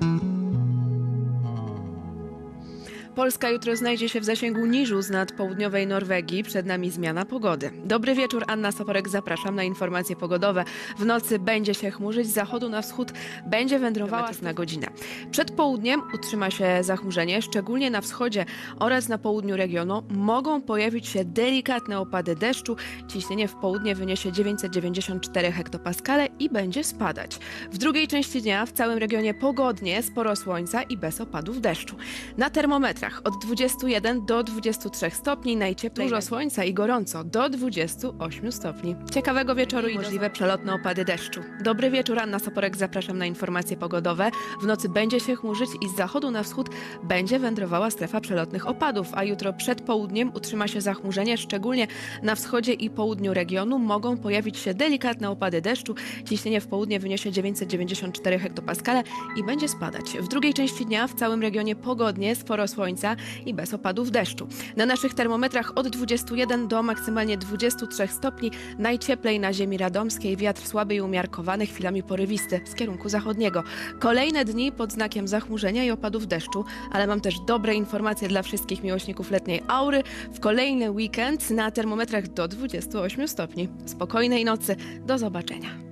Thank you. Polska jutro znajdzie się w zasięgu niżu z południowej Norwegii. Przed nami zmiana pogody. Dobry wieczór, Anna Soporek, zapraszam na informacje pogodowe. W nocy będzie się chmurzyć, z zachodu na wschód będzie wędrowała na godzinę. Przed południem utrzyma się zachmurzenie, szczególnie na wschodzie oraz na południu regionu. Mogą pojawić się delikatne opady deszczu. Ciśnienie w południe wyniesie 994 hektopaskale i będzie spadać. W drugiej części dnia w całym regionie pogodnie, sporo słońca i bez opadów deszczu. Na termometrach od 21 do 23 stopni, najcieplej dużo słońca i gorąco do 28 stopni. Ciekawego wieczoru i możliwe przelotne opady deszczu. Dobry wieczór, Anna Soporek, zapraszam na informacje pogodowe. W nocy będzie się chmurzyć i z zachodu na wschód będzie wędrowała strefa przelotnych opadów, a jutro przed południem utrzyma się zachmurzenie, szczególnie na wschodzie i południu regionu. Mogą pojawić się delikatne opady deszczu. Ciśnienie w południe wyniesie 994 hektopaskale i będzie spadać. W drugiej części dnia w całym regionie pogodnie, sporo słońca i bez opadów deszczu. Na naszych termometrach od 21 do maksymalnie 23 stopni. Najcieplej na ziemi radomskiej, wiatr słaby i umiarkowany, chwilami porywisty z kierunku zachodniego. Kolejne dni pod znakiem zachmurzenia i opadów deszczu, ale mam też dobre informacje dla wszystkich miłośników letniej aury. W kolejny weekend na termometrach do 28 stopni. Spokojnej nocy, do zobaczenia.